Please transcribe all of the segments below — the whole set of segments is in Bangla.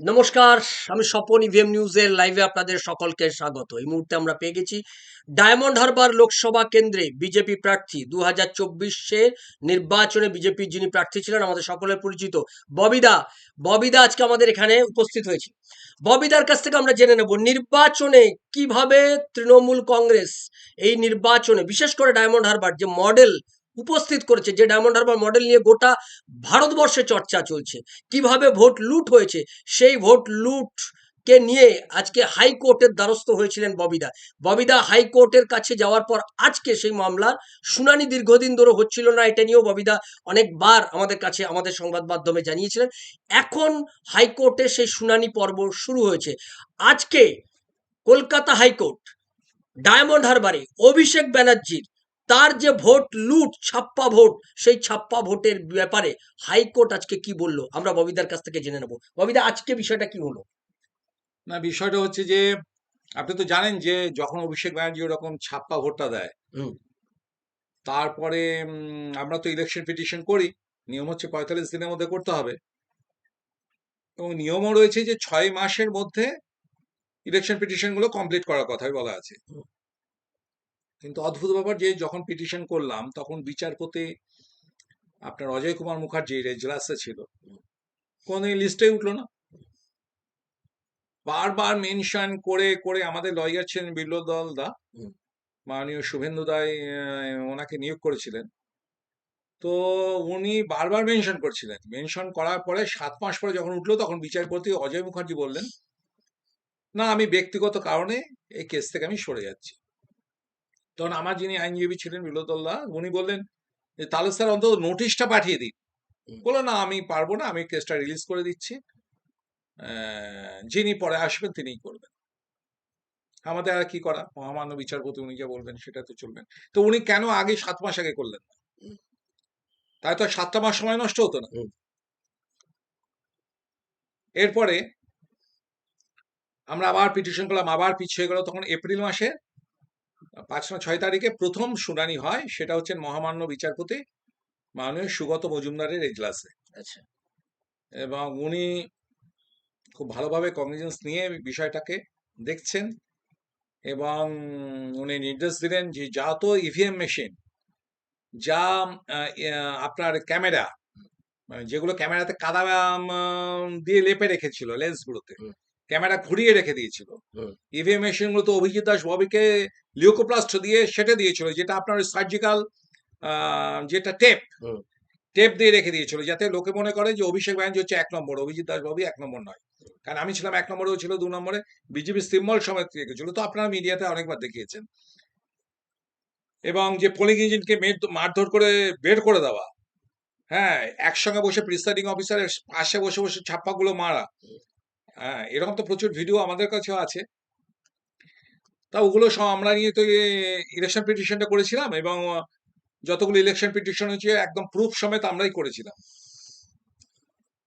নমস্কার, আমি স্বপন ইভিএম নিউজের লাইভে আপনাদের সকলকে স্বাগত। এই মুহূর্তে আমরা পেয়ে গেছি ডায়মন্ড হারবার লোকসভা কেন্দ্রে বিজেপি প্রার্থী। দু হাজার নির্বাচনে বিজেপির যিনি প্রার্থী ছিলেন, আমাদের সকলের পরিচিত ববিদা। ববিদা আজকে আমাদের এখানে উপস্থিত হয়েছে। ববিদার কাছ থেকে আমরা জেনে নেব, নির্বাচনে কীভাবে তৃণমূল কংগ্রেস এই নির্বাচনে, বিশেষ করে ডায়মন্ড হারবার যে মডেল উপস্থিত করেছে যে ডায়মন্ড হারবার মডেল নিয়ে গোটা ভারতবর্ষে চর্চা চলছে। কীভাবে ভোট লুট হয়েছে, সেই ভোট লুট কে নিয়ে আজকে হাইকোর্টের দ্বারস্থ হয়েছিলেন ববিদা। ববিদা হাইকোর্টের কাছে যাওয়ার পর আজকে সেই মামলার শুনানি দীর্ঘদিন ধরে হচ্ছিল না, এটা নিয়েও ববিদা অনেকবার আমাদের কাছে, আমাদের সংবাদ মাধ্যমে জানিয়েছিলেন। এখন হাইকোর্টে সেই শুনানি পর্ব শুরু হয়েছে। আজকে কলকাতা হাইকোর্ট, ডায়মন্ড হারবারে অভিষেক ব্যানার্জির তার যে ভোট লুট ছাপ্পা ভোট সেই ছাপ্পা ভোটের ব্যাপারে হাইকোর্ট আজকে কি বলল? আমরা ববিদার কাছ থেকে জেনে নেব। ববিদা আজকে বিষয়টা কি হলো? না বিষয়টা হচ্ছে যে আপনি তো জানেন যে যখন অভিষেক ব্যানার্জি ওরকম ছাপ্পা ভোটটা দেয় হুম। তারপরে আমরা তো ইলেকশন পিটিশন করি নিয়ম হচ্ছে পঁয়তাল্লিশ দিনের মধ্যে করতে হবে। এবং নিয়মও রয়েছে যে ছয় মাসের মধ্যে ইলেকশন পিটিশনগুলো কমপ্লিট করার কথাই বলা আছে। কিন্তু অদ্ভুত ব্যাপার যে যখন পিটিশন করলাম তখন বিচারপতি আপনার অজয় কুমার মুখার্জি রেজলাসে ছিল। কোন লিস্টে উঠল না। বারবার মেনশন করে করে আমাদের লয়ার ছিলেন বিল্লদল দা। মাননীয় শুভেন্দু দায় ওনাকে নিয়োগ করেছিলেন। তো উনি বারবার মেনশন করছিলেন। মেনশন করার পরে সাত মাস পরে যখন উঠল তখন বিচারপতি অজয় মুখার্জি বললেন না আমি ব্যক্তিগত কারণে এই কেস থেকে আমি সরে যাচ্ছি। তখন আমার যিনি আইনজীবী ছিলেন বিল্লদল্লাহ উনি বললেন যে তাহলে স্যার অন্তত নোটিশটা পাঠিয়ে দিন। বলল না আমি পারব না আমি কেসটা রিলিজ করে দিচ্ছি। যিনি পরে আসবেন তিনিই করবেন। আমাদের আর কি করা? মহামান্য বিচারপতি উনি যা বলবেন সেটা তো চলবেন তো উনি কেন আগে সাত মাস আগে করলেন না? তাই তো সাতটা মাস সময় নষ্ট হতো না। এরপরে আমরা আবার পিটিশন করলাম আবার পিছিয়ে গেল তখন এপ্রিল মাসে। পাঁচ না ছয় তারিখে প্রথম শুনানি হয় সেটা হচ্ছে মহামান্য বিচারপতি মাননীয় সুগত মজুমদারের এজলাসে আচ্ছা এবং উনি খুব ভালোভাবে কগনিজেন্স নিয়ে বিষয়টাকে দেখছেন এবং উনি নির্দেশ দিলেন যে যা তো ইভিএম মেশিন যা আপনার ক্যামেরা মানে যেগুলো ক্যামেরাতে কাদা দিয়ে লেপে রেখেছিল লেন্সগুলোতে। ক্যামেরা ঘুরিয়ে রেখে দিয়েছিল। ইভিএম মেশিনগুলো তো অভিজিৎ দাস ববিকে লিওকোপ্লাস্ট দিয়ে সেটে দিয়েছিল যেটা আপনার সার্জিক্যাল যেটা টেপ টেপ দিয়ে রেখে দিয়েছিল যাতে লোকে মনে করে যে অভিষেক ব্যানার্জি হচ্ছে এক নম্বর অভিজিৎ দাস বাবু এক নম্বর নয়। কারণ আমি ছিলাম এক নম্বরেও ছিল দু নম্বরে বিজেপি সিম্বল সময় রেখেছিল তো আপনারা মিডিয়াতে অনেকবার দেখিয়েছেন। এবং যে পোলিং এজেন্টকে মারধর করে বের করে দেওয়া হ্যাঁ একসঙ্গে বসে প্রিসাইডিং অফিসারের পাশে বসে বসে ছাপ্পাগুলো মারা এরকম তো প্রচুর ভিডিও আমাদের কাছেও আছে। তা ওগুলো সব আমরা নিয়ে তো ইলেকশন পিটিশনটা করেছিলাম এবং যতগুলো ইলেকশন পিটিশন হয়েছে একদম প্রুফ সমেত আমরাই করেছিলাম।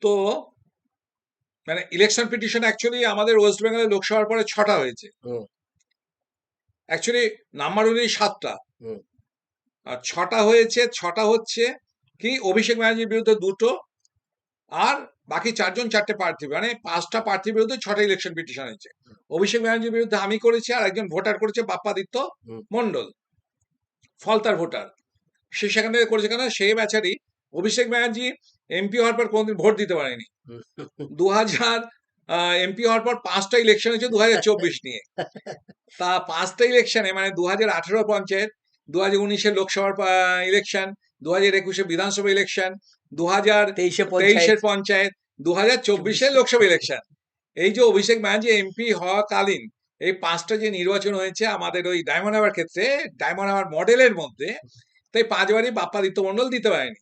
তো মানে ইলেকশন পিটিশন অ্যাকচুয়ালি আমাদের ওয়েস্ট বেঙ্গলের লোকসভার পরে ছটা হয়েছে। অ্যাকচুয়ালি নাম্বার অনুযায়ী সাতটা। হুম। আর ছটা হয়েছে ছটা হচ্ছে কি অভিষেক ব্যানার্জির বিরুদ্ধে দুটো। আর বাকি চারজন চারটে প্রার্থী মানে পাঁচটা প্রার্থীর বিরুদ্ধে ছটা ইলেকশন পিটিশন হয়েছে। অভিষেক ব্যানার্জির বিরুদ্ধে আমি করেছি আর একজন ভোটার করেছে বাপ্পাদিত্য মন্ডল ফলতার ভোটার। সে সেখান থেকে করেছে কেন? সেই বেচারি অভিষেক ব্যানার্জি এমপি হওয়ার পর কোনদিন ভোট দিতে পারেনি। দু হাজার এমপি হওয়ার পর পাঁচটা ইলেকশন হয়েছে দু হাজার চব্বিশ নিয়ে। তা পাঁচটা ইলেকশনে মানে দু হাজার আঠেরো পঞ্চায়েত দু হাজার উনিশের লোকসভার ইলেকশন দু হাজার একুশে বিধানসভা ইলেকশন দু হাজার তেইশের পঞ্চায়েত দু হাজার চব্বিশের লোকসভা ইলেকশন এই যে অভিষেক ব্যানার্জি এমপি হওয়াকালীন এই পাঁচটা যে নির্বাচন হয়েছে আমাদের ওই ডায়মন্ড হাবার ক্ষেত্রে ডায়মন্ড হাবার মডেলের মধ্যে তাই পাঁচবারই বাপ্পাদিত্য মন্ডল দিতে পারেনি।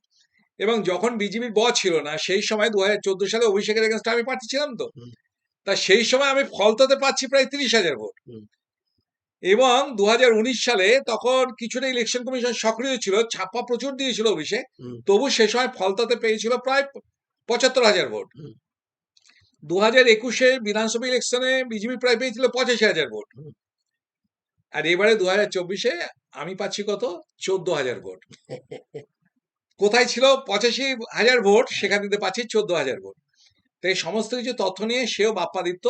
এবং যখন বিজেপির ব ছিল না সেই সময় দু হাজার চোদ্দ সালে অভিষেকের এগেনস্টে আমি প্রার্থী ছিলাম তো তা সেই সময় আমি ফলতাতে পাচ্ছি প্রায় তিরিশ হাজার ভোট। এবং দু হাজার উনিশ সালে তখন কিছুটা ইলেকশন কমিশন সক্রিয় ছিল ছাপ্পা প্রচুর দিয়েছিল অভিষেক তবু সে সময় ফলতাতে পেয়েছিল প্রায় পঁচাত্তর হাজার ভোট। দু হাজার একুশে বিধানসভা ইলেকশনে বিজেপি প্রায় পেয়েছিল পঁচাশি হাজার ভোট। আর এবারে দু হাজার চব্বিশে আমি পাচ্ছি কত? চোদ্দ হাজার ভোট। কোথায় ছিল পঁচাশি হাজার ভোট সেখান থেকে পাচ্ছি চোদ্দ হাজার ভোট। তো এই সমস্ত কিছু তথ্য নিয়ে সেও বাপ্পাদিত্য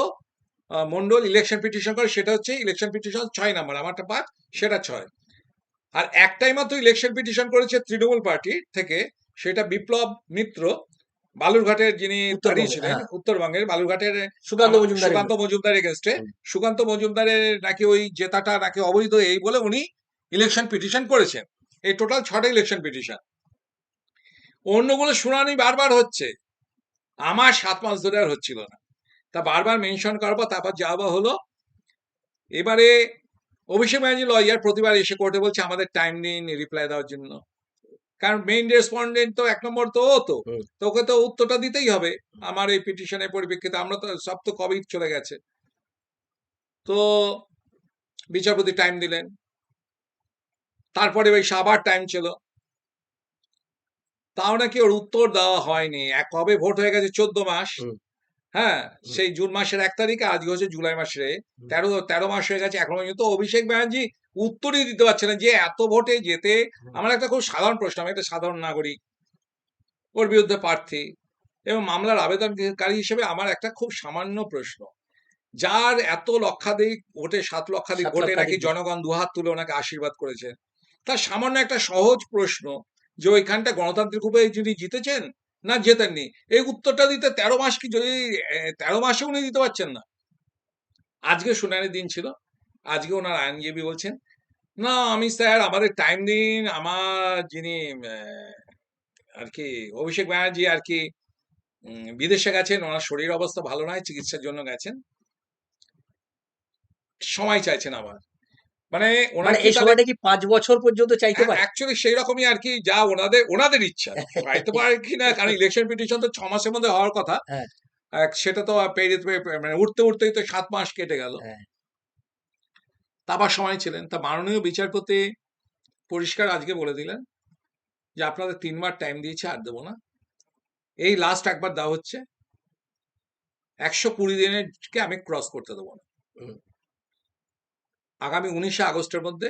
মন্ডল ইলেকশন পিটিশন করে সেটা হচ্ছে ইলেকশন পিটিশন ছয় নাম্বার। আমারটা পাঁচ সেটা ছয়। আর একটাই মাত্র ইলেকশন পিটিশন করেছে তৃণমূল পার্টি থেকে সেটা বিপ্লব মিত্র বালুরঘাটের যিনি দাঁড়িয়েছিলেন হ্যাঁ। উত্তরবঙ্গের বালুরঘাটের সুকান্ত মজুমদার সুকান্ত মজুমদার এগেনস্টে সুকান্ত মজুমদারের নাকি ওই জেতাটা নাকি অবৈধ এই বলে উনি ইলেকশন পিটিশন করেছেন। এই টোটাল ছটা ইলেকশন পিটিশন অন্যগুলো শুনানি বারবার হচ্ছে। আমার সাত মাস ধরে আর হচ্ছিল না। তা বারবার মেনশন করার পর তারপর যাওয়া হলো। এবারে অভিষেক ব্যানার্জি লয়ার প্রতিবার এসে কোর্টে বলছে আমাদের টাইম দিন রিপ্লাই দেওয়ার জন্য। কারণ মেইন রেসপন্ডেন্ট তো এক নম্বর তো ও তো। হুম। তো উত্তরটা দিতেই হবে। আমার এই পিটিশনের পরিপ্রেক্ষিতে আমরা তো সব তো কবেই চলে গেছে। তো বিচারপতি টাইম দিলেন। তারপরে ওই সাবার টাইম ছিল। তাও নাকি ওর উত্তর দেওয়া হয়নি। এক কবে ভোট হয়ে গেছে চোদ্দ মাস। হ্যাঁ সেই জুন মাসের এক তারিখে আজকে হচ্ছে জুলাই মাসে তেরো তেরো মাস হয়ে গেছে এখন পর্যন্ত অভিষেক ব্যানার্জি উত্তরই দিতে পারছে না যে এত ভোটে যেতে আমার একটা খুব সাধারণ প্রশ্ন আমি একটা সাধারণ নাগরিক ওর বিরুদ্ধে প্রার্থী এবং মামলার আবেদনকারী হিসেবে আমার একটা খুব সামান্য প্রশ্ন যার এত লক্ষাধিক ভোটে সাত লক্ষাধিক ভোটে নাকি জনগণ দুহাত তুলে ওনাকে আশীর্বাদ করেছে? তার সামান্য একটা সহজ প্রশ্ন যে ওইখানটা গণতান্ত্রিক উপায়ে যিনি জিতেছেন না জেতেননি এই উত্তরটা দিতে তেরো মাস কি যদি তেরো মাসে উনি দিতে পারছেন না। আজকে শুনানির দিন ছিল। আজকে ওনার আইনজীবী বলছেন, না, আমি স্যার, আমাদের টাইম দিন, আমার যিনি আর কি, অভিষেক ব্যানার্জি আর কি বিদেশে গেছেন, ওনার শরীর অবস্থা ভালো নয় চিকিৎসার জন্য গেছেন। সময় চাইছেন আবার। মানে ওনার মানে এই সময়টা কি পাঁচ বছর পর্যন্ত চাইতে পারে? অ্যাকচুয়ালি সেই রকমই আর কি যা ওনাদের ওনাদের ইচ্ছা। পাইতে পারে কি না কারণ ইলেকশন পিটিশন তো ছ মাসের মধ্যে হওয়ার কথা। হ্যাঁ। সেটা তো পেরিয়ে মানে উঠতে উঠতেই তো সাত মাস কেটে গেল। হ্যাঁ। তারপর সময় ছিলেন। তা মাননীয় বিচারপতি পরিষ্কার আজকে বলে দিলেন যে আপনাদের তিনবার টাইম দিয়েছে আর দেবো না। এই লাস্ট একবার দেওয়া হচ্ছে। একশো কুড়ি দিনেরকে আমি ক্রস করতে দেবো না। আগামী উনিশে আগস্টের মধ্যে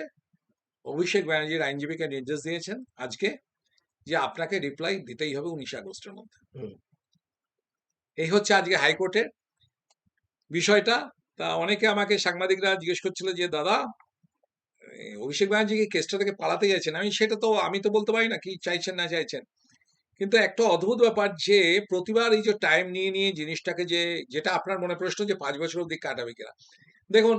অভিষেক ব্যানার্জির আইনজীবীকে নির্দেশ দিয়েছেন আজকে যে আপনাকে রিপ্লাই দিতেই হবে উনিশে আগস্টের মধ্যে। এই হচ্ছে আজকে হাইকোর্টের বিষয়টা। তা অনেকে আমাকে সাংবাদিকরা জিজ্ঞেস করছিল যে দাদা অভিষেক ব্যানার্জি কি কেসটা থেকে পালাতে চাইছেন আমি সেটা তো আমি তো বলতে পারি না কি চাইছেন না চাইছেন। কিন্তু একটা অদ্ভুত ব্যাপার যে প্রতিবার এই যে টাইম নিয়ে নিয়ে জিনিসটাকে যে যেটা আপনার মনে প্রশ্ন যে পাঁচ বছর অব্দি কাটাবে কিনা। দেখুন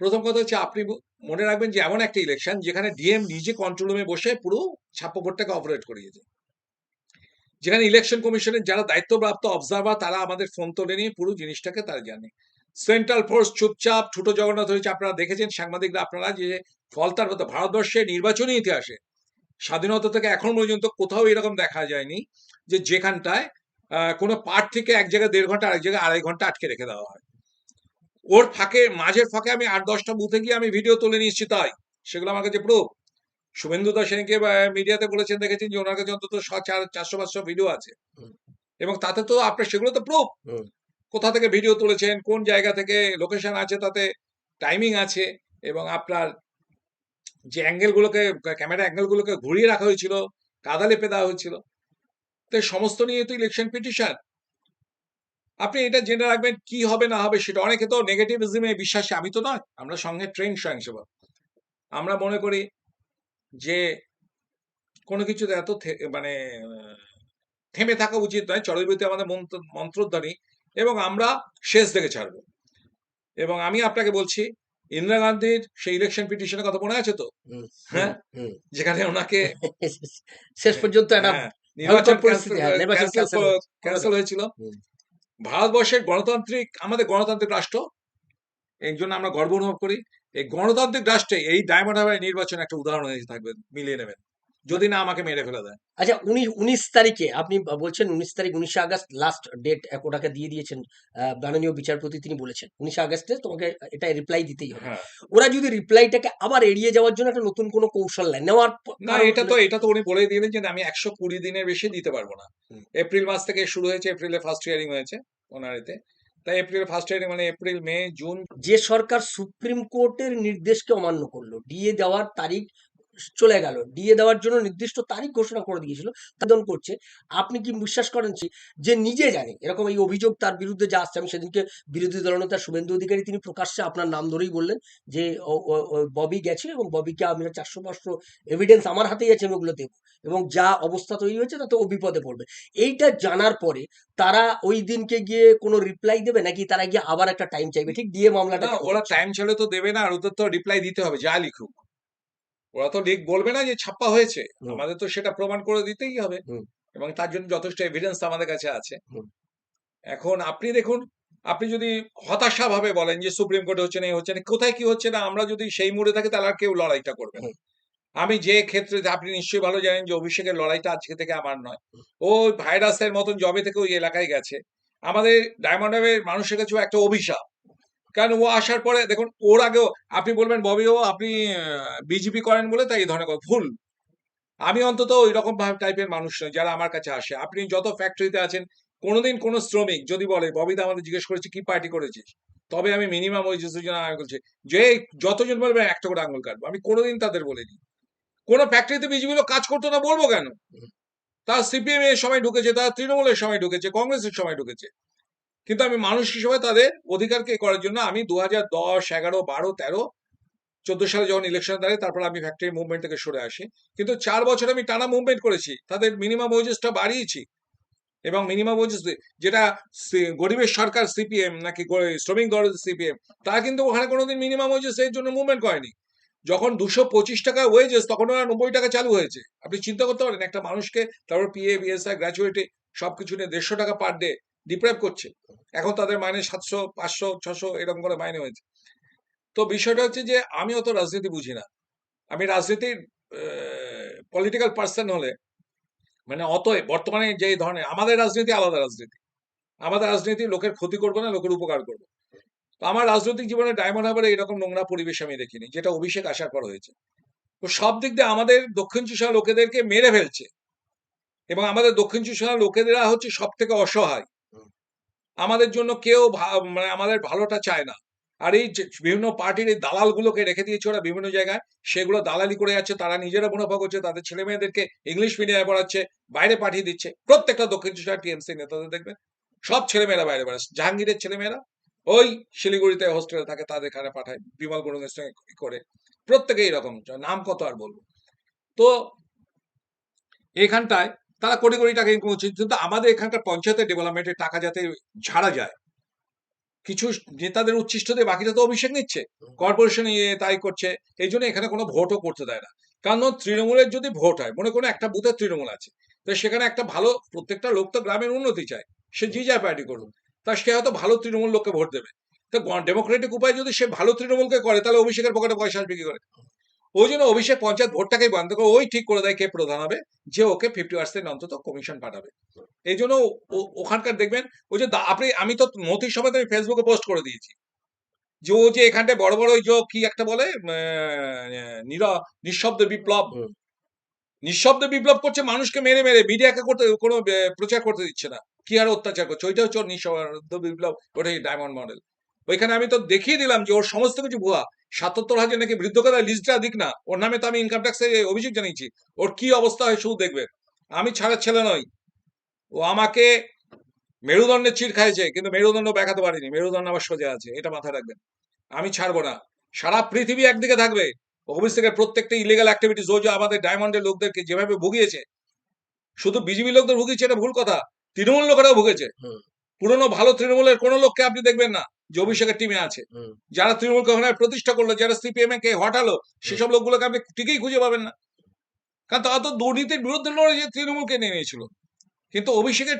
প্রথম কথা হচ্ছে আপনি মনে রাখবেন যে এমন একটা ইলেকশন যেখানে ডিএম নিজে কন্ট্রোল রুমে বসে পুরো ছাপ্পভোটটাকে অপারেট করিয়েছে যেখানে ইলেকশন কমিশনের যারা দায়িত্বপ্রাপ্ত অবজারভার তারা আমাদের ফোন তুলে নিয়ে পুরো জিনিসটাকে তারা জানে। সেন্ট্রাল ফোর্স চুপচাপ, ছোট জগন্নাথ হয়েছে, আপনারা দেখেছেন, সাংবাদিকরা আপনারা যে ফলতার মতো ভারতবর্ষের নির্বাচনী ইতিহাসে স্বাধীনতা থেকে এখন পর্যন্ত কোথাও এরকম দেখা যায়নি যে যেখানটায় কোনো পার্ট থেকে এক জায়গায় দেড় ঘণ্টা, আরেক জায়গায় আড়াই ঘণ্টা আটকে রেখে দেওয়া হয়। ওর ফাঁকে মাঝের ফাঁকে আমি আট দশটা বুথে গিয়ে আমি ভিডিও তুলে নিয়েছি তাই। সেগুলো আমার কাছে প্রুফ শুভেন্দু দাস সেনকে মিডিয়াতে বলেছেন দেখেছেন যে ওনার কাছে অন্তত চারশো পাঁচশো ভিডিও আছে। এবং তাতে তো আপনার সেগুলো তো প্রুফ কোথা থেকে ভিডিও তুলেছেন কোন জায়গা থেকে লোকেশন আছে তাতে টাইমিং আছে এবং আপনার যে অ্যাঙ্গেল গুলোকে ক্যামেরা অ্যাঙ্গেল গুলোকে ঘুরিয়ে রাখা হয়েছিল কাদা লেপে দেওয়া হয়েছিল। তো সমস্ত নিয়ে তো ইলেকশন পিটিশন আপনি এটা জেনে রাখবেন কি হবে না হবে সেটা অনেকে তো নেগেটিভিজমে বিশ্বাসী। আমি তো নয় আমরা সঙ্গে ট্রেন স্বয়ংসেবক। আমরা মনে করি যে কোনো কিছুতে এত মানে থেমে থাকা উচিত নয়। চরবিতে আমাদের মন্ত্র- মন্ত্রধ্বনি এবং আমরা শেষ দেখে ছাড়ব। এবং আমি আপনাকে বলছি ইন্দিরা গান্ধীর সেই ইলেকশন পিটিশনের কথা মনে আছে তো? হ্যাঁ? যেখানে ওনাকে শেষ পর্যন্ত হ্যাঁ, নির্বাচন। ক্যান্সেল হয়েছিল। ভারতবর্ষের গণতান্ত্রিক, আমাদের গণতান্ত্রিক রাষ্ট্র এই জন্য আমরা গর্ব অনুভব করি। এই গণতান্ত্রিক রাষ্ট্রে এই ডায়মন্ড হারবার নির্বাচন একটা উদাহরণ হয়ে থাকবে, মিলিয়ে নেবেন। যদি না আমাকে মেরে ফেলে দেয়। আচ্ছা উনি উনিশ তারিখে আপনি বলছেন উনিশ তারিখ উনিশে আগস্ট লাস্ট ডেট ওটাকে দিয়ে দিয়েছেন মাননীয় বিচারপতি তিনি বলেছেন। উনিশে আগস্টে তোমাকে এটা রিপ্লাই দিতেই হবে। হ্যাঁ। ওরা যদি রিপ্লাইটাকে আবার এড়িয়ে যাওয়ার জন্য একটা নতুন কোনো কৌশল নেয় নেওয়ার না এটা তো এটা তো উনি বলে দিলেন যে আমি একশো কুড়ি দিনের বেশি দিতে পারব না। এপ্রিল মাস থেকে শুরু হয়েছে এপ্রিলে ফার্স্ট হিয়ারিং হয়েছে ওনার এতে তাই এপ্রিল ফার্স্ট হিয়ারিং মানে এপ্রিল মে জুন যে সরকার সুপ্রিম কোর্টের নির্দেশকে অমান্য করল ডিএ দেওয়ার তারিখ চলে গেল। ডিএ দেওয়ার জন্য নির্দিষ্ট তারিখ ঘোষণা করে দিয়েছিল। তদন্ত করছে আপনি কি বিশ্বাস করেন যে- নিজে জানে? এরকম এই অভিযোগ তার বিরুদ্ধে যা আসছে আমি সেদিনকে বিরোধী দলনেতা শুভেন্দু অধিকারী তিনি প্রকাশ্যে আপনার নাম ধরেই বললেন যে ববি গেছে এবং ববিকে আমি চারশো পাঁচশো এভিডেন্স আমার হাতেই আছে আমি ওগুলো দেবো। এবং যা অবস্থা তৈরি হয়েছে তাতে ও বিপদে পড়বে। এইটা জানার পরে তারা ওই দিনকে গিয়ে কোনো রিপ্লাই দেবে? নাকি তারা গিয়ে আবার একটা টাইম চাইবে? ঠিক ডিএ মামলাটা ওরা টাইম ছেলে তো দেবে না আর ওদের তো রিপ্লাই দিতে হবে যা লিখুক। ওরা তো লিখ বলবে না যে ছাপ্পা হয়েছে। আমাদের তো সেটা প্রমাণ করে দিতেই হবে। এবং তার জন্য যথেষ্ট এভিডেন্স আমাদের কাছে আছে। এখন আপনি দেখুন আপনি যদি হতাশা ভাবে বলেন যে সুপ্রিম কোর্টে হচ্ছে না হচ্ছে না কোথায় কি হচ্ছে না আমরা যদি সেই মুড়ে থাকি তাহলে আর কেউ লড়াইটা করবে না। আমি যে ক্ষেত্রে আপনি নিশ্চয়ই ভালো জানেন যে অভিষেকের লড়াইটা আজকে থেকে আমার নয়। ও ভাইরাসের মতন জবে থেকে ওই এলাকায় গেছে। আমাদের ডায়মন্ড মানুষের কাছেও একটা অভিশাপ। কারণ ও আসার পরে দেখুন ওর আগেও আপনি বলবেন ববিও আপনি বিজেপি করেন বলে তাই এই ধরনের কথা। ভুল। আমি অন্তত ওই রকম টাইপের মানুষ নই যারা আমার কাছে আসে। আপনি যত ফ্যাক্টরিতে আছেন কোনোদিন কোনো শ্রমিক যদি বলে ববিদা আমাদের জিজ্ঞেস করেছে কি পার্টি করেছিস? তবে আমি মিনিমাম ওই জন্য আমি বলছি যে যতজন বলবেন একটা করে আঙুল কাটবো। আমি কোনোদিন তাদের বলিনি। কোনো ফ্যাক্টরিতে বিজেপি লোক কাজ করতো না বলব কেন? তার সিপিএম এর সময় ঢুকেছে তার তৃণমূলের সময় ঢুকেছে কংগ্রেসের সময় ঢুকেছে। কিন্তু আমি মানুষ হিসেবে তাদের অধিকারকে করার জন্য আমি দু হাজার দশ, এগারো, বারো, তেরো, চোদ্দ সালে যখন ইলেকশন দাঁড়ায়, তারপর আমি ফ্যাক্টরি মুভমেন্ট থেকে সরে আসি। কিন্তু চার বছর আমি টানা মুভমেন্ট করেছি। তাদের মিনিমাম ওয়েজেসটা বাড়িয়েছি। এবং মিনিমাম ওয়েজেস যেটা গরিবের সরকার সিপিএম নাকি শ্রমিক দল সিপিএম তারা কিন্তু ওখানে কোনোদিন মিনিমাম ওয়েজেস এর জন্য মুভমেন্ট করেনি। যখন দুশো পঁচিশ টাকা ওয়েজেস তখন ওরা নব্বই টাকা চালু হয়েছে। আপনি চিন্তা করতে পারেন, একটা মানুষকে তারপর পিএ বিএসআই গ্র্যাজুয়েটে সবকিছু নিয়ে দেড়শো টাকা পার ডে ডিপ্রাইভ করছে। এখন তাদের মাইনে সাতশো, পাঁচশো, ছশো এরকম করে মাইনে হয়েছে। তো বিষয়টা হচ্ছে যে আমি অত রাজনীতি বুঝি না। আমি রাজনীতির পলিটিক্যাল পার্সন হলে মানে অত বর্তমানে যে ধরনের, আমাদের রাজনীতি আলাদা রাজনীতি। আমাদের রাজনীতি লোকের ক্ষতি করবে না, লোকের উপকার করব। তো আমার রাজনৈতিক জীবনে ডায়মন্ড হারবারে এরকম নোংরা পরিবেশ আমি দেখিনি, যেটা অভিষেক আসার পর হয়েছে। তো সব দিক দিয়ে আমাদের দক্ষিণ চুষা লোকেদেরকে মেরে ফেলছে। এবং আমাদের দক্ষিণ চুষা লোকেদেরা হচ্ছে সব থেকে অসহায়। আমাদের জন্য কেউ মানে আমাদের ভালোটা চায় না। আর এই বিভিন্ন পার্টির এই দালালগুলোকে রেখে দিয়েছে ওরা বিভিন্ন জায়গায়, সেগুলো দালালি করে যাচ্ছে, তারা নিজেরা মুনাফা করছে, তাদের ছেলে মেয়েদেরকে ইংলিশ মিডিয়ামে পড়াচ্ছে, বাইরে পাঠিয়ে দিচ্ছে। প্রত্যেকটা দক্ষিণ চুষা টিএমসি নেতাদের দেখবেন, সব ছেলেমেয়েরা বাইরে বেড়াচ্ছে। জাহাঙ্গীরের ছেলেমেয়েরা ওই শিলিগুড়িতে হোস্টেলে থাকে, তাদের এখানে পাঠায়, বিমল গুরুঙের সঙ্গে করে। প্রত্যেকে এরকম নাম কত আর বলব। তো এখানটায় তারা কোটি কোটি টাকা ইনকাম করছে কিন্তু আমাদের এখানকার পঞ্চায়েতের ডেভেলপমেন্টের টাকা যাতে ঝাড়া যায় কিছু নেতাদের উচ্ছিষ্ট দিয়ে বাকিটা তো অভিষেক নিচ্ছে। কর্পোরেশন ইয়ে তাই করছে এই জন্য এখানে কোনো ভোটও করতে দেয় না। কারণ তৃণমূলের যদি ভোট হয় মনে কোনো একটা বুথের তৃণমূল আছে তো সেখানে একটা ভালো প্রত্যেকটা লোক তো গ্রামের উন্নতি চায় সে যে যা পার্টি করুক তা সে হয়তো ভালো তৃণমূল লোককে ভোট দেবে। তো ডেমোক্রেটিক উপায় যদি সে ভালো তৃণমূলকে করে তাহলে অভিষেকের পকেটে পয়সা আসবে কি করে? ওই জন্য অভিষেক পঞ্চায়েত ভোটটাকেই বন্ধ করে ওই ঠিক করে দেয় কে প্রধান হবে যে ওকে ফিফটি পার্সেন্ট অন্তত কমিশন পাঠাবে। এই জন্য ওখানকার দেখবেন ওই যে আপনি আমি তো মতির সময় আমি ফেসবুকে পোস্ট করে দিয়েছি। যে ও যে এখানটায় বড় বড় ওই যে কি একটা বলে নিরা নিঃশব্দ বিপ্লব। নিঃশব্দ বিপ্লব করছে মানুষকে মেরে মেরে মিডিয়াকে করতে কোনো প্রচার করতে দিচ্ছে না। কি আর অত্যাচার করছে? ওইটা হচ্ছে নিঃশব্দ বিপ্লব ওটাই ডায়মন্ড মডেল ওইখানে আমি তো দেখিয়ে দিলাম যে ওর সমস্ত কিছু ভুয়া। সাতাত্তর হাজার নাকি বৃদ্ধ কথা লিস্টটা দিক না। ওর নামে তো আমি ইনকাম ট্যাক্সে অভিযোগ জানিয়েছি। ওর কি অবস্থা হয় শুধু দেখবেন আমি ছাড়া ছেলে নই। ও আমাকে মেরুদণ্ডের চির খাইছে কিন্তু মেরুদণ্ড দেখাতে পারিনি। মেরুদণ্ড আমার সোজা আছে, এটা মাথায় রাখবেন। আমি ছাড়বো না। সারা পৃথিবী একদিকে থাকবে। অভিষেকের প্রত্যেকটা ইলিগাল অ্যাক্টিভিটিস ও যে আমাদের ডায়মন্ডের লোকদেরকে যেভাবে ভুগিয়েছে, শুধু বিজেপি লোকদের ভুগিয়েছে, এটা ভুল কথা। তৃণমূল লোকেরাও ভুগেছে। পুরনো ভালো তৃণমূলের কোনো লোককে আপনি দেখবেন না যে অভিষেকের টিমে আছে। যারা তৃণমূল ওখানে প্রতিষ্ঠা করল যারা সিপিএম কে হটালো সেসব লোকগুলোকে আপনি ঠিকই খুঁজে পাবেন না। কারণ তারা তো দুর্নীতির বিরুদ্ধে লড়ে যে তৃণমূলকে নিয়ে নিয়েছিল। কিন্তু অভিষেকের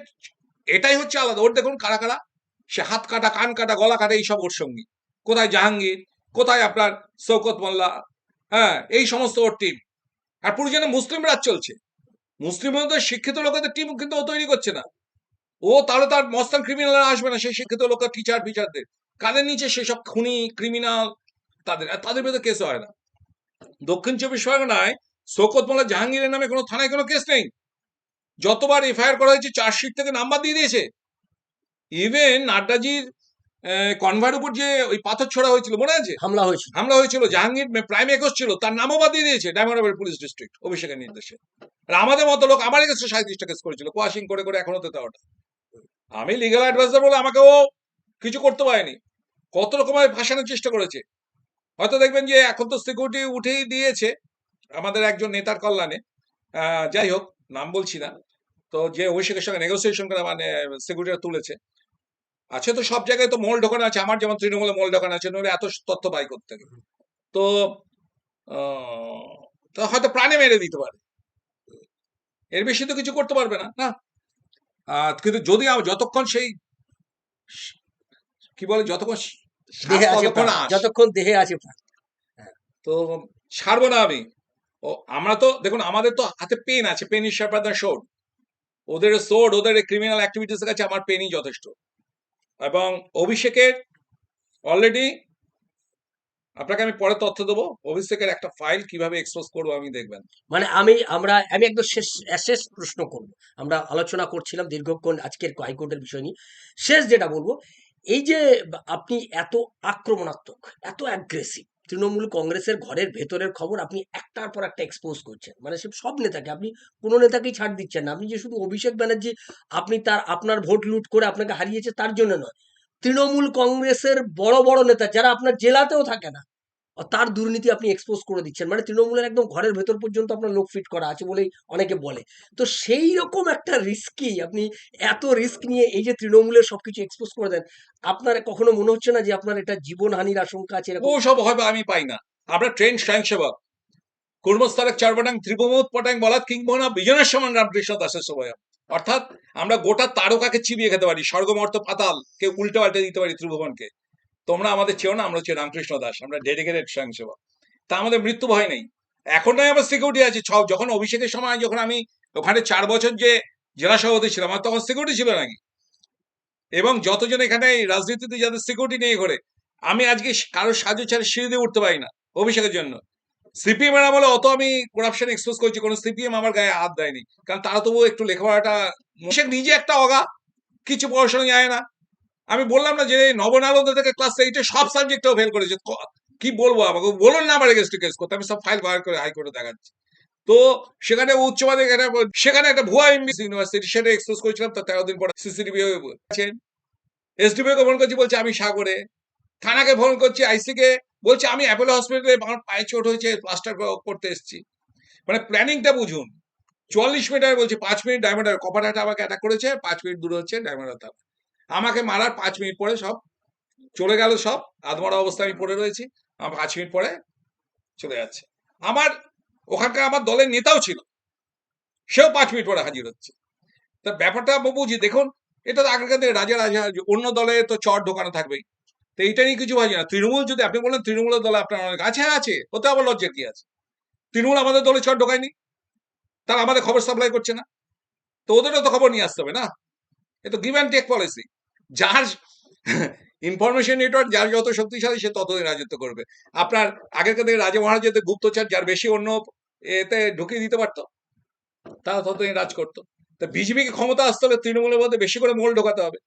এটাই হচ্ছে আলাদা। ওর দেখুন কারা কারা? সে হাত কাটা কান কাটা গলা কাটা এইসব ওর সঙ্গী। কোথায় জাহাঙ্গীর? কোথায় আপনার শৌকত মোল্লা? হ্যাঁ এই সমস্ত ওর টিম আর পুরো যেন মুসলিম রাজ চলছে। মুসলিম শিক্ষিত লোকেদের টিম কিন্তু ও তৈরি করছে না। ও তাহলে তার মস্তান ক্রিমিনাল আসবে না সেই শিক্ষিত লোক টিচার ফিচারদের কাদের নিচে সেসব খুনি ক্রিমিনাল তাদের? তাদের বিরুদ্ধে কেস হয় না। দক্ষিণ চব্বিশ পরগনায় শকত মোলা জাহাঙ্গীরের নামে কোনো থানায় কোনো কেস নেই। যতবার এফআইআর করা হয়েছে চার্জশিট থেকে নাম্বার দিয়ে দিয়েছে। ইভেন নাড্ডাজির কনভার উপর যে ওই পাথর ছোড়া হয়েছিল মনে আছে? হামলা হয়েছিল। হামলা হয়েছিল জাহাঙ্গীর প্রাইম এগোস ছিল তার নামও বাদ দিয়ে দিয়েছে ডায়মন্ড পুলিশ ডিস্ট্রিক্ট অভিষেকের নির্দেশে। আর আমাদের মতো লোক আমার কাছে সাঁত্রিশটা কেস করেছিল কোয়াশিং করে করে এখনও তো ওটা আমি লিগাল অ্যাডভাইজার বলে আমাকে ও কিছু করতে পারেনি। কত রকমের ভাসানোর চেষ্টা করেছে। হয়তো দেখবেন যে এখন তো সিকিউরিটি উঠেই দিয়েছে আমাদের একজন নেতার কল্যাণে। আহ, যাই হোক নাম বলছি না। তো যে অভিষেকের সঙ্গে নেগোসিয়েশন করে মানে সিকিউরিটিটা তুলেছে। আছে তো সব জায়গায় তো মল ঢোকানো আছে আমার যেমন তৃণমূলে মল ঢোকানো আছে নইলে এত তথ্য বাই করতে গেলে। তো তো হয়তো প্রাণে মেরে দিতে পারে। এর বেশি তো কিছু করতে পারবে না না? কিন্তু যদি যতক্ষণ সেই কি বলে যতক্ষণ। যতক্ষণ দেহে আছে তো ছাড়বো না আমি। ও আমরা তো দেখুন আমাদের তো হাতে পেন আছে পেন শার্পার দ্য শোড ওদের সোড ওদের ক্রিমিনাল অ্যাক্টিভিটিস কাছে আমার পেনই যথেষ্ট। এবং অভিষেকের অলরেডি আপনাকে আমি পরে তথ্য দেবো। অভিষেকের একটা ফাইল কীভাবে এক্সপোজ করব আমি দেখবেন। মানে আমি, আমরা, আমি একদম শেষ শেষ প্রশ্ন করব। আমরা আলোচনা করছিলাম দীর্ঘক্ষণ আজকের হাইকোর্টের বিষয় নিয়ে। শেষ যেটা বলব, এই যে আপনি এত আক্রমণাত্মক, এত অ্যাগ্রেসিভ তৃণমূল কংগ্রেসের ঘরের ভেতরের খবর আপনি একটার পর একটা এক্সপোজ করছেন। মানে সে সব নেতাকে, আপনি কোনো নেতাকেই ছাড় দিচ্ছেন না। আপনি যে শুধু অভিষেক ব্যানার্জি, আপনি তার, আপনার ভোট লুট করে আপনাকে হারিয়েছে তার জন্য নয়। তৃণমূল কংগ্রেসের বড় বড় নেতা, যারা আপনার জেলাতেও থাকে না তার দুর্নীতি আপনি এক্সপোজ করে দিচ্ছেন। মানে তৃণমূলের একদম ঘরের ভেতর পর্যন্ত আপনার লোক ফিট করা আছে বলেই অনেকে বলে। তো সেই রকম একটা রিস্কি আপনি এত রিস্ক নিয়ে এই যে তৃণমূলের সবকিছু এক্সপোজ করে দেন, আপনার কখনো মনে হচ্ছে না যে আপনার এটা জীবনহানির আশঙ্কা আছে ও সব হবে আমি পাই না। আমরা ট্রেন স্বয়ংসেবক কুর্মস্তারক চারবাটাং ত্রিপমোদ পটাং বলাৎ কিংবনা বিজনের সমান রামকৃষ্ণ দাসের সময়। অর্থাৎ আমরা গোটা তারকাকে চিবিয়ে খেতে পারি, স্বর্গমর্ত পাতাল কে উল্টে পাল্টে দিতে পারি ত্রিভুবনকে। তোমরা আমাদের চেয়েও না, আমরা হচ্ছে রামকৃষ্ণ দাস, আমরা ডেডিকেটেড স্বয়ংসেবক। তা আমাদের মৃত্যু ভয় নেই। এখন নয় আমার সিকিউরিটি আছে। ছ- যখন অভিষেকের সময় যখন আমি ওখানে চার বছর যে জেলা সভাপতি ছিলাম, আমার তখন সিকিউরিটি ছিল নাকি এবং যতজন এখানে রাজনীতিতে যাদের সিকিউরিটি নেই ঘরে, আমি আজকে কারোর সাহায্য ছাড়া সিঁড়ি দিয়ে উঠতে পারি না অভিষেকের জন্য। সিপিএম এর বলে, অত আমি করাপশন এক্সপোজ করছি, কোনো সিপিএম আমার গায়ে হাত দেয়নি। কারণ তারা তবুও একটু লেখাপড়াটা অভিষেক নিজে একটা অগা, কিছু পড়াশোনা যায় না। আমি বললাম না যে নবনালন্দা থেকে ক্লাস এইটে সব সাবজেক্টেও ফেল করেছে। কি বলব আমাকে? বলুন না আমার এগেস্ট কেস করতে। আমি সব ফাইল বার করে হাইকোর্টে দেখাচ্ছি। তো সেখানে উচ্চ মাধ্যমিক একটা সেখানে একটা ভুয়া এমবিসি ইউনিভার্সিটি সেটা এক্সপোজ করেছিলাম, তো তেরো দিন পরে সিসিটিভি আছেন। এসডিপিও কে ফোন করছি, বলছে আমি সাগরে। থানাকে ফোন করছি আইসি কে। বলছে আমি অ্যাপোলো হসপিটালে আমার পায়ে চোট হয়েছে প্লাস্টার করতে এসেছি। মানে প্ল্যানিংটা বুঝুন। চুয়াল্লিশ মিটার বলছে, পাঁচ মিনিট ডায়মন্ড কপারহাটা আমাকে অ্যাটাক করেছে, পাঁচ মিনিট দূরে হচ্ছে ডায়মন্ড আমাকে মারার পাঁচ মিনিট পরে সব চলে গেল সব আধমরা অবস্থায় আমি পড়ে রয়েছি। আমার পাঁচ মিনিট পরে চলে যাচ্ছে। আমার ওখানকার আমার দলের নেতাও ছিল। সেও পাঁচ মিনিট পরে হাজির হচ্ছে। তা ব্যাপারটা বুঝি দেখুন এটা তো আগেকার দিনে রাজা রাজা অন্য দলে তো চট ঢোকানো থাকবেই। তো এইটা নিয়ে কিছু ভাবছি না। তৃণমূল যদি আপনি বলেন তৃণমূলের দলে আপনার অনেক আছে হ্যাঁ, আছে ওতে আবার লজ্জার কি আছে? তৃণমূল আমাদের দলে চট ঢোকায়নি। তারা আমাদের খবর সাপ্লাই করছে না। তো ওদেরও তো খবর নিয়ে আসতে হবে না। এ তো গিভ অ্যান্ড টেক পলিসি যার ইনফরমেশন নেটওয়ার্ক যার যত শক্তিশালী, সে ততদিন রাজত্ব করবে। আপনার আগেরকার দিনে রাজা মহারাজাদের গুপ্তচর, যার বেশি অন্য এতে ঢুকিয়ে দিতে পারতো, তারা ততদিন রাজ করতো। তা বিজেপিকে ক্ষমতা আসতে হলে তৃণমূলের মধ্যে বেশি করে মোল ঢোকাতে হবে।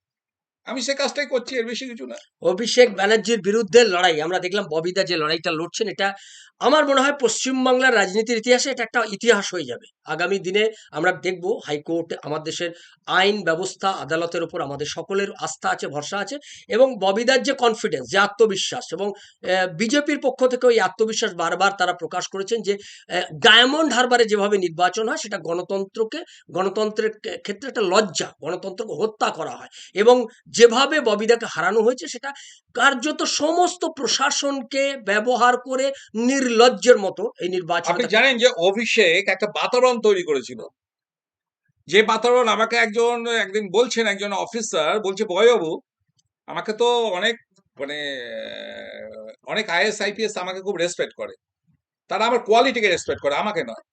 আমি সে কাজটাই করছি, এর বেশি কিছু না। অভিষেক ব্যানার্জির বিরুদ্ধে লড়াই, আমরা দেখলাম ববিদা যে লড়াইটা লড়ছেন, এটা আমার মনে হয় পশ্চিমবাংলার রাজনীতির ইতিহাসে এটা একটা ইতিহাস হয়ে যাবে। আগামী দিনে আমরা দেখব হাইকোর্ট আমার দেশের আইন ব্যবস্থা, আদালতের উপর আমাদের সকলের আস্থা আছে, ভরসা আছে এবং ববিদার যে কনফিডেন্স যে আত্মবিশ্বাস এবং বিজেপির পক্ষ থেকে ওই আত্মবিশ্বাস বারবার তারা প্রকাশ করেছেন যে ডায়মন্ড হারবারে যেভাবে নির্বাচন হয় সেটা গণতন্ত্রকে, গণতন্ত্রের ক্ষেত্রে একটা লজ্জা, গণতন্ত্রকে হত্যা করা হয় এবং যেভাবে ববিদাকে হারানো হয়েছে সেটা কার্যত সমস্ত প্রশাসনকে ব্যবহার করে নির্লজ্জের মতো এই নির্বাচন আপনি জানেন যে অভিষেক একটা বাতাবরণ তৈরি করেছিল। যে বাতাবরণ আমাকে একজন একদিন বলছেন একজন অফিসার বলছে বয়বাবু আমাকে তো অনেক মানে অনেক আইএস আইপিএস আমাকে খুব রেসপেক্ট করে। তারা আমার কোয়ালিটিকে রেসপেক্ট করে আমাকে নয়।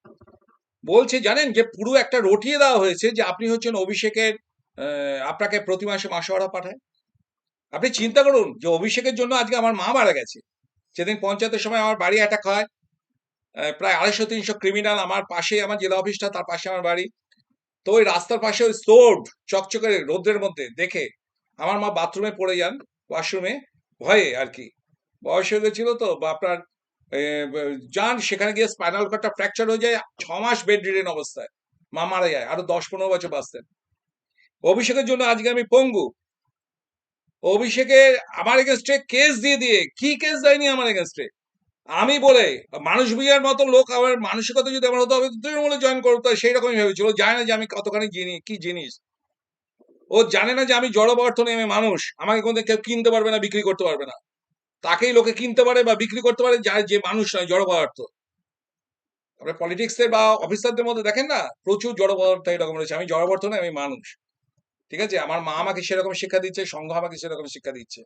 বলছে জানেন যে পুরো একটা রটিয়ে দেওয়া হয়েছে যে আপনি হচ্ছেন অভিষেকের আহ, আপনাকে প্রতি মাসে মাসোয়ারা পাঠায়। আপনি চিন্তা করুন যে অভিষেকের জন্য আজকে আমার মা মারা গেছে। সেদিন পঞ্চায়েতের সময় আমার বাড়ি অ্যাটাক হয়। প্রায় আড়াইশো, তিনশো ক্রিমিনাল আমার পাশেই আমার জেলা অফিসটা তার পাশে আমার বাড়ি। তো ওই রাস্তার পাশে ওই সোর্ড চকচকে রোদ্রের মধ্যে দেখে আমার মা বাথরুমে পড়ে যান ওয়াশরুমে ভয়ে আর কি। বয়স হয়ে গেছিল তো, বা আপনার যান, সেখানে গিয়ে স্পাইনাল কর্ডটা ফ্র্যাকচার হয়ে যায় ছ মাস বেড রিডেন অবস্থায়। মা মারা যায়, আরও দশ, পনেরো বছর বাঁচতেন। অভিষেকের জন্য আজকে আমি পঙ্গু। অভিষেকের আমার এগেনস্টে কেস দিয়ে দিয়ে, কি কেস দেয়নি আমার এগেনস্টে আমি বলে, মানুষ বিয়ার মতো লোক আমার, মানসিকতা যদি আমার হতো, আমি তৃণমূলে জয়েন করতো সেই রকমই ভেবেছিল। জানে না যে আমি কতখানি জিনি কি জিনিস ও জানে না যে আমি জড় অর্থনে আমি মানুষ, আমাকে কোনো কেউ কিনতে পারবে না, বিক্রি করতে পারবে না। তাকেই লোকে কিনতে পারে বা বিক্রি করতে পারে, যার যে মানুষ নয়, জড় পদার্থ। আমরা পলিটিক্সের বা অফিসারদের মধ্যে দেখেন না? প্রচুর জড় পদার্থ এরকম রয়েছে। আমি জড় অর্থ নয়, আমি মানুষ। ঠিক আছে? আমার মা আমাকে সেরকম শিক্ষা দিচ্ছে, সংঘ আমাকে সেরকম শিক্ষা দিচ্ছে।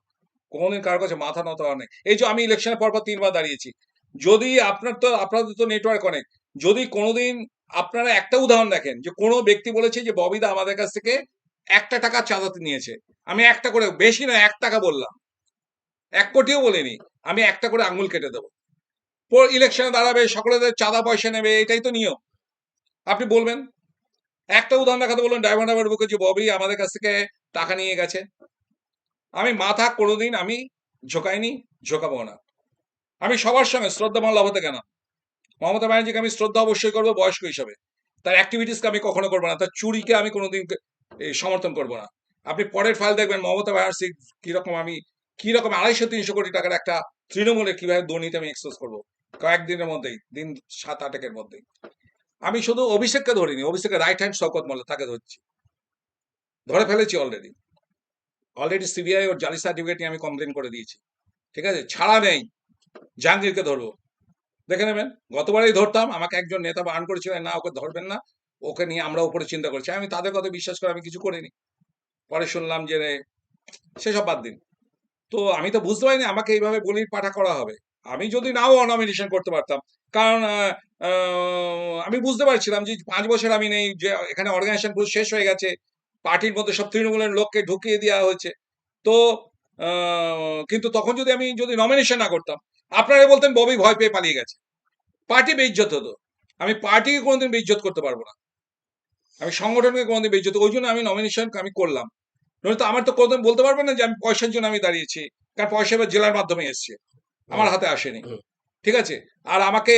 কোনোদিন কারোর কাছে মাথা নত নেই। এই যে আমি ইলেকশনের পর পর তিনবার দাঁড়িয়েছি। যদি আপনার তো, আপনাদের তো নেটওয়ার্ক অনেক। যদি কোনোদিন আপনারা একটা উদাহরণ দেখেন, যে কোনো ব্যক্তি বলেছে যে, ববিদা আমাদের কাছ থেকে একটা টাকা চাঁদাতে নিয়েছে। আমি একটা করে, বেশি না, এক টাকা বললাম। এক কোটিও বলিনি। আমি একটা করে আঙুল কেটে দেবো। ইলেকশনে দাঁড়াবে, সকলেদের চাঁদা পয়সা নেবে, এটাই তো নিয়ম। আপনি বলবেন? একটা উদাহরণ দেখাতে বলুন ডায়মন্ড হারবার বুকে যে ববি আমাদের কাছ থেকে টাকা নিয়ে গেছে। আমি মাথা কোনোদিন আমি ঝোঁকাইনি, ঝোঁকাবো না। আমি সবার সঙ্গে শ্রদ্ধা শ্রদ্ধামান লাভাতে কেন? মমতা ব্যানার্জিকে আমি শ্রদ্ধা অবশ্যই করব বয়স্ক হিসাবে। তার অ্যাক্টিভিটিসকে আমি কখনো করব না, তার চুরিকে আমি কোনোদিন সমর্থন করব না। আপনি পরের ফাইল দেখবেন, মমতা ব্যানার্জি কীরকম আমি, কীরকম আড়াইশো, তিনশো কোটি টাকার একটা তৃণমূলে কীভাবে দুর্নীতি আমি এক্সপোজ করব। কয়েকদিনের মধ্যেই, দিন সাত আটেকের মধ্যেই। আমি শুধু অভিষেককে ধরিনি, অভিষেকের রাইট হ্যান্ড শকত মোল্লা, তাকে ধরছি। ধরে ফেলেছি অলরেডি অলরেডি সিবিআই ওর জালি সার্টিফিকেট নিয়ে আমি কমপ্লেন করে দিয়েছি। ঠিক আছে? ছাড়া নেই। জাহাঙ্গীরকে ধরবো। দেখে নেবেন? গতবারেই ধরতাম, আমাকে একজন নেতা বারণ করেছিলেন না, ওকে ধরবেন না। ওকে নিয়ে আমরা উপরে চিন্তা করছি। আমি তাদের কথা বিশ্বাস করে আমি কিছু করিনি। পরে শুনলাম যে সেসব বাদ দিন। তো আমি তো বুঝতে পারিনি, আমাকে এইভাবে বলির পাঠা করা হবে। আমি যদি নাও নমিনেশন করতে পারতাম। কারণ আমি বুঝতে পারছিলাম যে পাঁচ বছর আমি নেই, যে এখানে অর্গানাইজেশন পুরো শেষ হয়ে গেছে, পার্টির মধ্যে সব তৃণমূলের লোককে ঢুকিয়ে দেওয়া হয়েছে। তো কিন্তু তখন যদি আমি যদি নমিনেশন না করতাম আপনারা বলতেন ববি ভয় পেয়ে পালিয়ে গেছে। পার্টি বেইজ্জত হতো। আমি পার্টিকে কোনোদিন বেইজ্জত করতে পারব না। আমি সংগঠনকে কোনোদিন বেইজ্জত, ওই জন্য আমি নমিনেশন আমি করলাম। নয়তো আমার তো কোনোদিন বলতে পারবেন না যে আমি পয়সার জন্য আমি দাঁড়িয়েছি, কারণ পয়সা এবার জেলার মাধ্যমে এসছে। আমার হাতে আসেনি। ঠিক আছে? আর আমাকে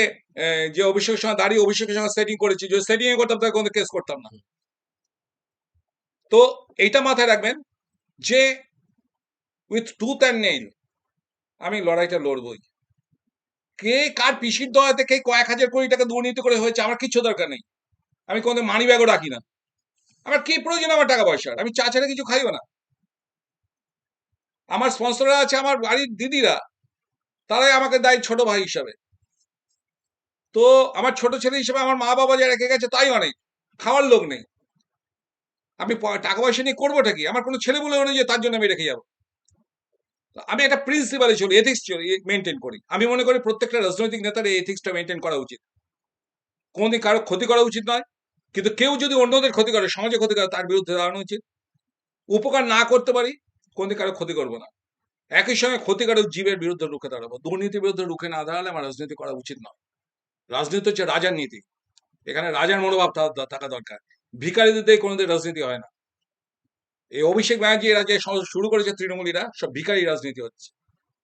যে অভিষেকের সঙ্গে দাঁড়িয়ে অভিষেকের সঙ্গে সেটিং করেছি যদি সেটিং এ করতাম তাহলে কোনো কেস করতাম না। তো এইটা মাথায় রাখবেন যে উইথ টুথ অ্যান্ড নেইল আমি লড়াইটা লড়বই। কে কার পিসির দয়াতে কে কয়েক হাজার কোটি টাকা দুর্নীতি করে হয়েছে আমার কিচ্ছু দরকার নেই। আমি কোনো মানি ব্যাগও রাখি না। আমার কি প্রয়োজন আমার টাকা পয়সার? আমি চা ছাড়া কিছু খাইও না। আমার স্পন্সররা আছে আমার বাড়ির দিদিরা। তারাই আমাকে দেয় ছোট ভাই হিসাবে। তো আমার ছোট ছেলে হিসেবে আমার মা বাবা যা রেখে গেছে তাই অনেক। খাওয়ার লোক নেই। আমি টাকা পয়সা নিয়ে করবোটা কি? আমার কোনো ছেলে বলে নেই যে তার জন্য আমি রেখে যাব। আমি একটা প্রিন্সিপালে চলি এথিক্স মেনটেন করি। আমি মনে করি প্রত্যেকটা রাজনৈতিক নেতার এই এথিক্সটা মেনটেন করা উচিত। কোনোদিন কারও ক্ষতি করা উচিত নয়। কিন্তু কেউ যদি অন্যদের ক্ষতি করে, সমাজে ক্ষতি করে, তার বিরুদ্ধে দাঁড়ানো উচিত। উপকার না করতে পারি, কোনোদিন কারও ক্ষতি করব না। একই সঙ্গে ক্ষতিকারক জীবের বিরুদ্ধে রুখে দাঁড়াবো। দুর্নীতির বিরুদ্ধে রুখে না দাঁড়ালে আমার রাজনীতি করা উচিত নয়। রাজনীতি হচ্ছে রাজার নীতি। এখানে রাজার মনোভাব থাকা দরকার। ভিকারিদের দিয়ে কোনোদিন রাজনীতি হয় না। এই অভিষেক ব্যানার্জি এরা যে শুরু করেছে তৃণমূলীরা, সব ভিকারি রাজনীতি হচ্ছে।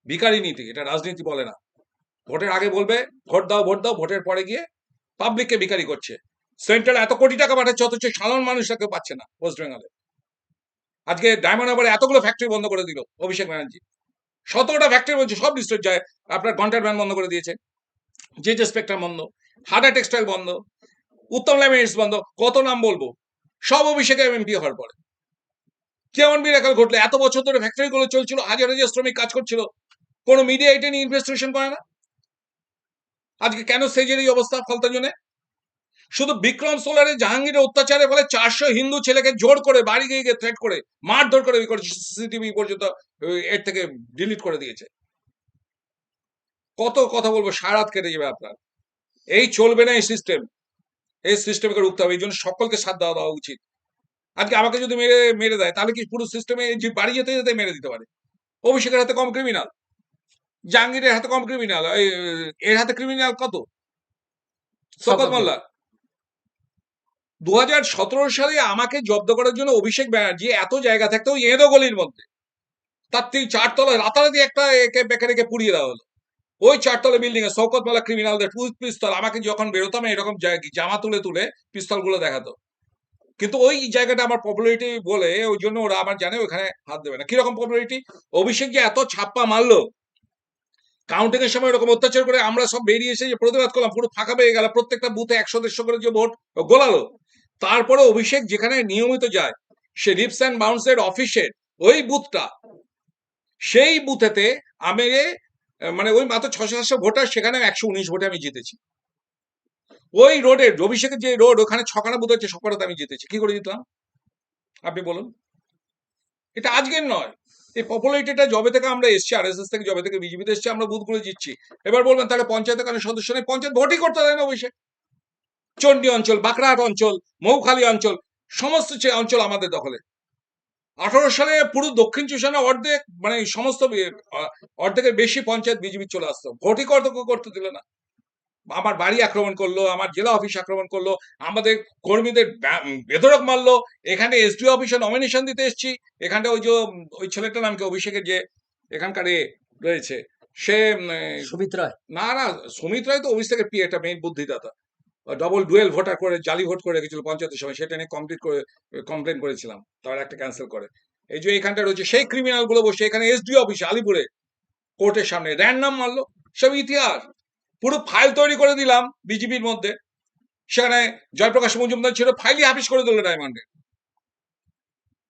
ভিকারি নীতি, এটা রাজনীতি বলে না। ভোটের আগে বলবে, ভোট দাও ভোট দাও, ভোটের পরে গিয়ে পাবলিককে ভিকারি করছে। সেন্ট্রাল এত কোটি টাকা পাঠাচ্ছে, অথচ সাধারণ মানুষরা কেউ পাচ্ছে না, ওয়েস্ট বেঙ্গলে। আজকে ডায়মন্ড এতগুলো ফ্যাক্টরি বন্ধ করে দিল অভিষেক ব্যানার্জি। সতেরোটা ফ্যাক্টরি বলছে সব ডিস্ট্রিক্ট যায়। আপনার কন্ট্রাক্ট ভ্যান বন্ধ করে দিয়েছে। যে যে স্পেক্ট্রাম বন্ধ। হাডা টেক্সটাইল বন্ধ। উত্তম ল্যামিনেটস বন্ধ। কত নাম বলব? সব অভিষেকে এমপি হওয়ার পরে। কেমন বিরাকাল ঘটলো? এত বছর ধরে ফ্যাক্টরি গুলো চলছিল হাজার হাজার শ্রমিক কাজ করছিল। কোনো মিডিয়া এটা নিয়ে ইনভেস্টিগেশন করে না? আজকে কেন সেজের এই অবস্থা ফলতার জন্য? শুধু বিক্রম সোলারে জাহাঙ্গীরের অত্যাচারের ফলে চারশো হিন্দু ছেলেকে জোর করে বাড়ি গিয়ে গিয়ে থ্রেট করে মারধর করে সিসিটিভি পর্যন্ত এর থেকে ডিলিট করে দিয়েছে। কত কথা বলব সারাত কেটে যাবে আপনার। এই চলবে না এই সিস্টেম এই সিস্টেমকে রুখতে হবে এই জন্য সকলকে সাথ দেওয়া দেওয়া উচিত। আজকে আমাকে যদি মেরে মেরে দেয় তাহলে কি পুরো সিস্টেমে যে বাড়ি যেতে যেতে মেরে দিতে পারে? অভিষেকের হাতে কম ক্রিমিনাল জাহাঙ্গীরের হাতে কম ক্রিমিনাল এর হাতে ক্রিমিনাল কত? শকত মোল্লা। দু সালে আমাকে জব্দ করার জন্য অভিষেক ব্যানার্জি এত জায়গা থাকতো ওই এঁদো গলির মধ্যে। তার তিন চারতলায় রাতারাতি একটা একে বেঁকে রেখে পুড়িয়ে দেওয়া হলো। ওই চারতলা বিল্ডিং এ শৌকত মালা ক্রিমিনালদের পিস্তল আমাকে যখন বেরোতাম, এরকম জামা তুলে তুলে পিস্তলগুলো দেখাতো। কিন্তু ওই জায়গাটা আমার পপুলারিটি বলে ওই জন্য ওরা আমার জানে ওখানে হাত দেবে না। কীরকম পপুলারিটি অভিষেক যে এত ছাপ্পা মারলো কাউন্টিং এর সময় এরকম অত্যাচার করে আমরা সব বেরিয়ে এসে যে প্রতিবাদ করলাম, পুরো ফাঁকা পেয়ে গেল, প্রত্যেকটা বুথে একশো, দেড়শো করে যে ভোট গোলালো। তারপরে অভিষেক যেখানে নিয়মিত যায়, সে রিপস অ্যান্ড বাউন্সের অফিসের ওই বুথটা সেই বুথেতে আমি মানে ওই মাত্র ছশো সাতশো ভোটার, সেখানে একশো উনিশ ভোটে আমি জিতেছি। ওই রোডে, অভিষেকের যে রোড, ওখানে ছখানা বুথ হচ্ছে সকালে আমি জিতেছি। কি করে জিতলাম? আপনি বলুন। এটা আজকের নয়। এই পপুলারিটিটা জবে থেকে আমরা এসছি আর এস এস থেকে জবে থেকে বিজেপিতে এসছি, আমরা বুথগুলো জিতছি। এবার বলবেন, তাহলে পঞ্চায়েতে কেন সদস্য নেই, পঞ্চায়েত ভোটই করতে দেয় না অভিষেক। চণ্ডী অঞ্চল বাঁকড়াহাট অঞ্চল মৌখালী অঞ্চল সমস্ত অঞ্চল আমাদের দখলে। আঠারো সালে পুরো দক্ষিণ চুষানে অর্ধেক মানে সমস্ত অর্ধেকের বেশি পঞ্চায়েত বিজেপি চলে আসতো। ভোটই করতে করতে দিল না। আমার বাড়ি আক্রমণ করল আমার জেলা অফিস আক্রমণ করল আমাদের কর্মীদের বেধড়ক মারলো। এখানে এসডিও অফিসে নমিনেশন দিতে এসেছি। এখানটা ওই যে ওই ছেলেটার নাম কি অভিষেকের যে এখানকার এ রয়েছে। সে উম, এ, সুমিত রায়। না না সুমিত রায় তো অভিষেকের পি একটা মেইন বুদ্ধিদাতা। ডবল ডুয়েল ভোটার করে জালি ভোট করে রেখেছিল পঞ্চায়েতের সময় সেটা নিয়ে কমপ্লিট করে কমপ্লেন করেছিলাম, তার একটা ক্যান্সেল করে। এই যে এখানটা রয়েছে, সেই ক্রিমিনালগুলো বসে, এখানে এসডিও অফিসে আলিপুরে কোর্টের সামনে র্যান্ডাম মারলো, সব ইতিহাস। পুরো ফাইল তৈরি করে দিলাম বিজেপির মধ্যে। সেখানে জয়প্রকাশ মজুমদার ছিল ফাইলই হাফিস করে দিল ডায়মন্ডে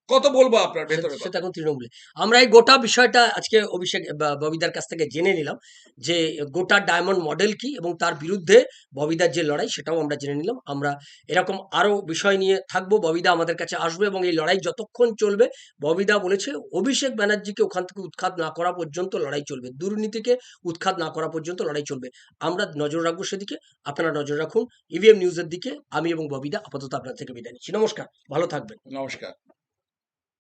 কত বলব আপনার ভেতরে সেটা এখন তৃণমূলে। আমরা এই গোটা বিষয়টা আজকে অভিষেক ববিদার কাছ থেকে জেনে নিলাম যে গোটা ডায়মন্ড মডেল কি এবং তার বিরুদ্ধে ববিদার যে লড়াই সেটাও আমরা জেনে নিলাম। আমরা এরকম আরও বিষয় নিয়ে থাকব। ববিদা আমাদের কাছে আসবে এবং এই লড়াই যতক্ষণ চলবে ববিদা বলেছে অভিষেক ব্যানার্জিকে ওখান থেকে উৎখাত না করা পর্যন্ত লড়াই চলবে। দুর্নীতিকে উৎখাত না করা পর্যন্ত লড়াই চলবে। আমরা নজর রাখব সেদিকে। আপনারা নজর রাখুন। ইভিএম নিউজের দিকে। আমি এবং ববিদা আপাতত আপনার থেকে বিদায় নিচ্ছি। নমস্কার। ভালো থাকবেন। নমস্কার।